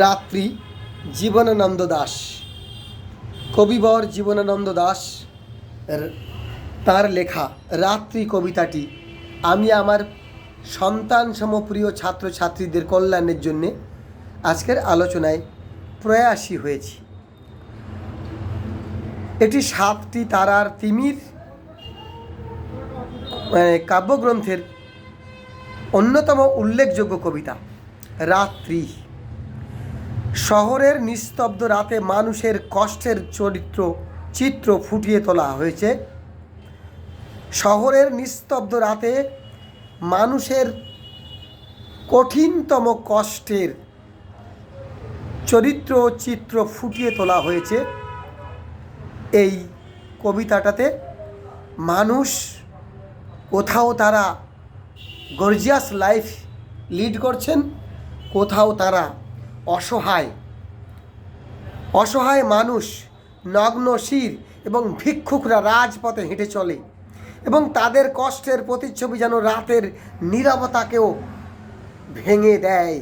রাত্রি, জীবনানন্দ দাস। কবিবর জীবনানন্দ দাস তার লেখা রাত্রি কবিতাটি, আমি আমার সন্তান সমপ্রিয় ছাত্রছাত্রীদের কল্যাণের জন্যে আজকের আলোচনায় প্রয়াসী হয়েছি। এটি সাতটি তারার তিমির মানে কাব্যগ্রন্থের অন্যতম উল্লেখযোগ্য কবিতা, রাত্রি শহরের নিস্তব্ধ রাতে মানুষের কষ্টের চরিত্র, চিত্র ফুটিয়ে তোলা হয়েছে। শহরের নিস্তব্ধ রাতে মানুষের কঠিনতম কষ্টের চরিত্র চিত্র ফুটিয়ে তোলা হয়েছে। এই কবিতাটাতে মানুষ কোথাও তারা গর্জিয়াস লাইফ লিড করছেন, কোথাও তারা অসহায়। অসহায় মানুষ, নগ্ন শির এবং ভিক্ষুকরা রাজপথে হেঁটে চলে এবং তাদের কষ্টের প্রতিচ্ছবি যেন রাতের নীরবতাকেও ভেঙে দেয়।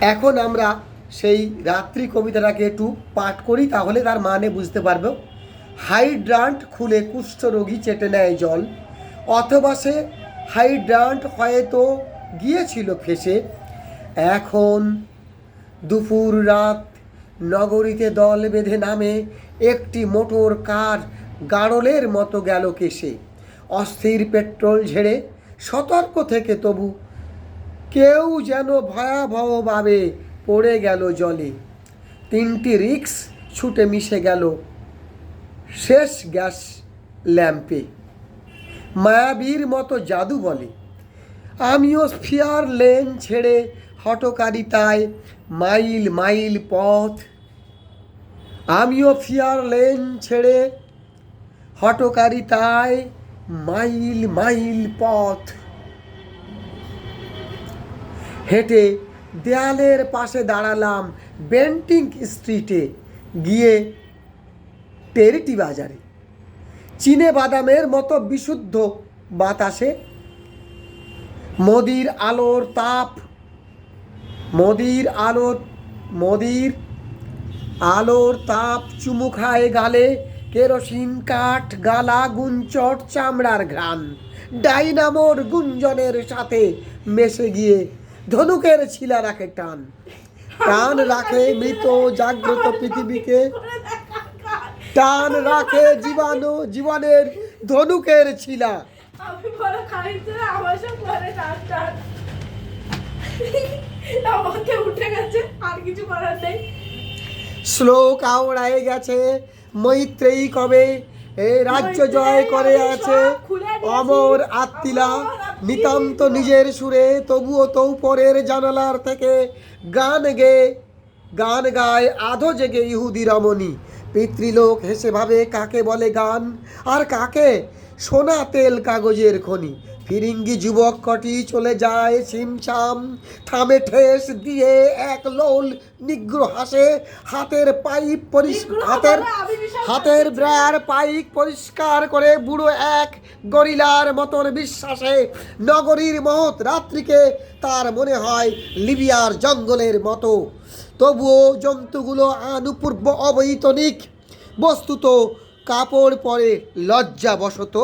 এখন আমরা সেই রাত্রি কবিতাটাকে একটু পাঠ করি, তাহলে তার মানে বুঝতে পারব। হাইড্রান্ট খুলে কুষ্ঠরোগী চেটে নেয় জল। অথবা সে হাইড্রান্ট হয়তো গিয়েছিল ফেসে। এখন দুপুর রাত, নগরীতে দল বেঁধে নামে, একটি মোটর কার গাড়লের মতো গেল কেসে। অস্থির পেট্রোল ঝেড়ে, সতর্ক থেকে তবু কেউ যেন ভয়াবহভাবে পড়ে গেল জলে। তিনটি রিক্স ছুটে মিশে গেল শেষ গ্যাস ল্যাম্পে। মায়াবীর মতো জাদু বলে। আমিও ফিয়ার লেন ছেড়ে হটকারিতায় মাইল মাইল পথ। আমিও ফিয়ার লেন ছেড়ে হটকারিতায় মাইল মাইল পথ। হেঁটে দেয়ালের পাশে দাঁড়ালাম বেন্টিং স্ট্রিটে, গিয়ে টেরিটি বাজারে। চীনে বাদামের মতো বিশুদ্ধ বাতাসে মোদির আলোর তাপ, মোদির আলোর মোদির আলোর তাপ চুমু খায় গালে কেরোসিন, কাঠ, গালা গুঞ্চট চামড়ার ঘ্রাণ। ডাইনামোর গুঞ্জনের সাথে মেশে গিয়ে ধনুকের ছিলা রাখে টান। টান রাখে মৃত জাগ্রত পৃথিবীকে। টান রাখে জীবাণু জীবনের ধনুকের ছিলা শ্লোক আওড়ায় গেছে মৈত্রেয়ী কবে? এ রাজ্য জয় করে আছে অমর আত্মিলা। নিতান্ত নিজের সুরে তবুও তৌ পরের জানালার থেকে গান গে, গান গায় আধো জেগে ইহুদি রমণী। পিতৃলোক হেসে ভাবে, কাকে বলে গান? আর কাকে? সোনা তেল কাগজের খনি। ফিরিঙ্গি যুবক কটি চলে যায় ছিমছাম থামে ঠেস দিয়ে এক লোল নিগ্র হাসে। হাতের পাইপ পরিষ্কার হাতের হাতের ব্রার পাইক পরিষ্কার করে বুড়ো এক গরিলার মতন বিশ্বাসে নগরীর মহৎ রাত্রিকে তার মনে হয় লিবিয়ার জঙ্গলের মতো। তবুও জন্তুগুলো আনুপূর্ব অবৈতনিক। বস্তুত কাপড় পরে লজ্জাবশত